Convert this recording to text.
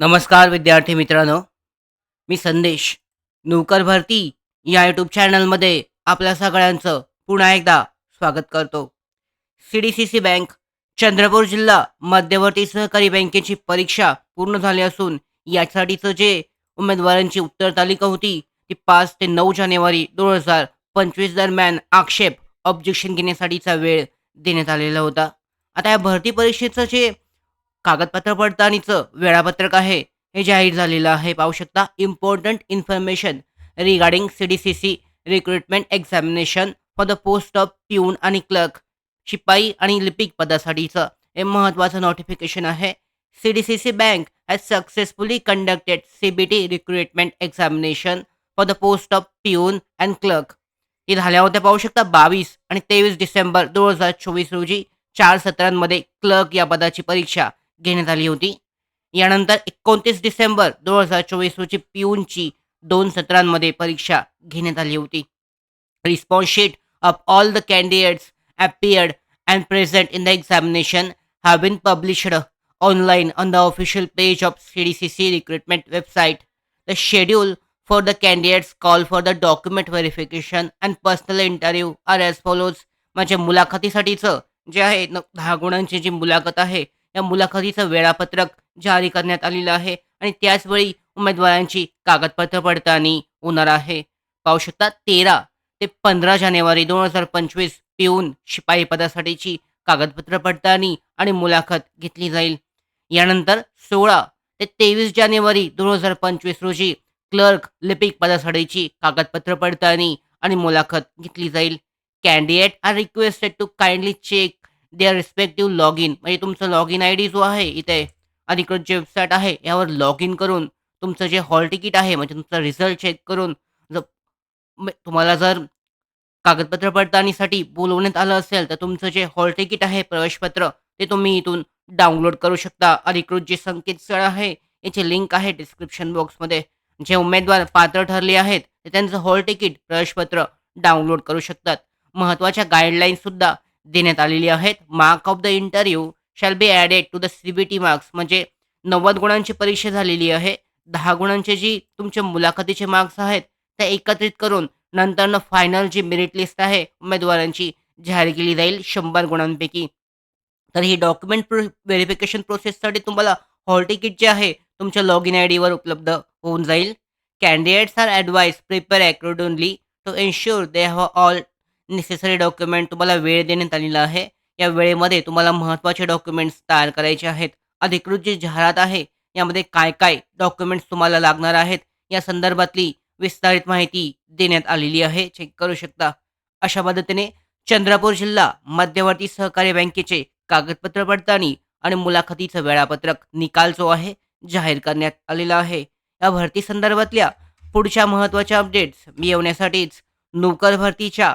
नमस्कार विद्यार्थी मित्रांनो. मी संदेश. नोकर भरती या यूट्यूब चॅनलमध्ये आपल्या सगळ्यांचं पुन्हा एकदा स्वागत करतो. C D C C bank Chandrapur जिल्हा मध्यवर्ती सहकारी बँकेची परीक्षा पूर्ण झाली असून यासाठीचं जे उमेदवारांची उत्तर तालिका होती ती पाच ते नऊ जानेवारी दोन हजार पंचवीस दरम्यान आक्षेप ऑब्जेक्शन घेण्यासाठीचा वेळ देण्यात आलेला होता. आता या भरती परीक्षेचं जे कागदपत्र पडताळणीचं वेळापत्रक आहे. हे जाहीर झालेलं आहे. पाहू शकता important information regarding C D C C recruitment examination for the post of peon आणि क्लर्क शिपाई आणि लिपिक पदासाठीचं हे महत्त्वाचं नोटिफिकेशन आहे. C D C C bank has successfully conducted C B T recruitment examination for the post of peon and clerk हे झाल्या होत्या पाहू शकता बावीस आणि तेवीस डिसेंबर दोन हजार चोवीस रोजी चार सत्रांमध्ये क्लर्क या पदाची परीक्षा घेण्यात आली होती. यानंतर एकोणतीस डिसेंबर दोन हजार चोवीस रोजी पीऊनची दोन सत्रांमध्ये परीक्षा घेण्यात आली होती. Response sheet of all the candidates appeared and present in the examination have been published online on the official page of C D C C recruitment website the schedule for the candidates call for the document verification and personal interview are as follows माझ्या मुलाखतीसाठीचं जे आहे दहा गुणांची जी मुलाखत आहे या मुलाखतीचं वेळापत्रक जारी करण्यात आलेलं आहे आणि त्याचवेळी उमेदवारांची कागदपत्र पडताळणी होणार आहे. पाहू शकता तेरा ते पंधरा जानेवारी दोन हजार पंचवीस पिऊन शिपाई पदासाठीची कागदपत्र पडताळणी आणि मुलाखत घेतली जाईल. यानंतर सोळा ते तेवीस जानेवारी दोन हजार पंचवीस रोजी क्लर्क लिपिक पदासाठीची कागदपत्र पडताळणी आणि मुलाखत घेतली जाईल. Candidate are requested to kindly check their respective log in म्हणजे तुमचं लॉग इन आय डी जो आहे इथे अधिकृत जे वेबसाईट आहे यावर लॉग इन करून तुमचं जे हॉल तिकीट आहे म्हणजे तुमचा रिझल्ट चेक करून जर म्हणजे तुम्हाला जर कागदपत्र पडताळणीसाठी बोलवण्यात आलं असेल तर तुमचं जे हॉल तिकीट आहे प्रवेशपत्र ते तुम्ही इथून डाउनलोड करू शकता. अधिकृत जे संकेतस्थळ आहे याची लिंक आहे डिस्क्रिप्शन बॉक्समध्ये जे उमेदवार पात्र ठरले आहेत ते त्यांचं हॉल तिकीट प्रवेशपत्र डाउनलोड करू शकतात. महत्त्वाच्या गाईडलाईनसुद्धा देण्यात आलेली आहेत. Mark of the interview shall be added to the C B T marks म्हणजे नव्वद गुणांची परीक्षा झालेली आहे. दहा गुणांचे जी तुमचे मुलाखतीचे मार्क्स आहेत ते एकत्रित करून नंतरनं फायनल जी मेरिट लिस्ट आहे उमेदवारांची जाहीर केली जाईल शंभर गुणांपैकी. तर ही डॉक्युमेंट प्रो व्हेरिफिकेशन प्रोसेससाठी तुम्हाला हॉल तिकीट जे आहे तुमच्या लॉग इन आय डीवर उपलब्ध होऊन जाईल. Candidates are advise prepare accordingly to ensure they have all necessary document तुम्हाला वेळ देण्यात आलेला आहे. या वेळेमध्ये तुम्हाला महत्त्वाचे डॉक्युमेंट्स तयार करायचे आहेत. अधिकृत जी जाहिरात आहे यामध्ये काय काय डॉक्युमेंट्स तुम्हाला लागणार आहेत या संदर्भातली विस्तारित माहिती देण्यात आलेली आहे. चेक करू शकता. अशा पद्धतीने चंद्रपूर जिल्हा मध्यवर्ती सहकारी बँकेचे कागदपत्र पडताळणी आणि मुलाखतीचं वेळापत्रक निकाल जो आहे जाहीर करण्यात आलेला आहे. या भरती संदर्भातल्या पुढच्या महत्त्वाच्या अपडेट्स मिळवण्यासाठीच नोकर भरतीच्या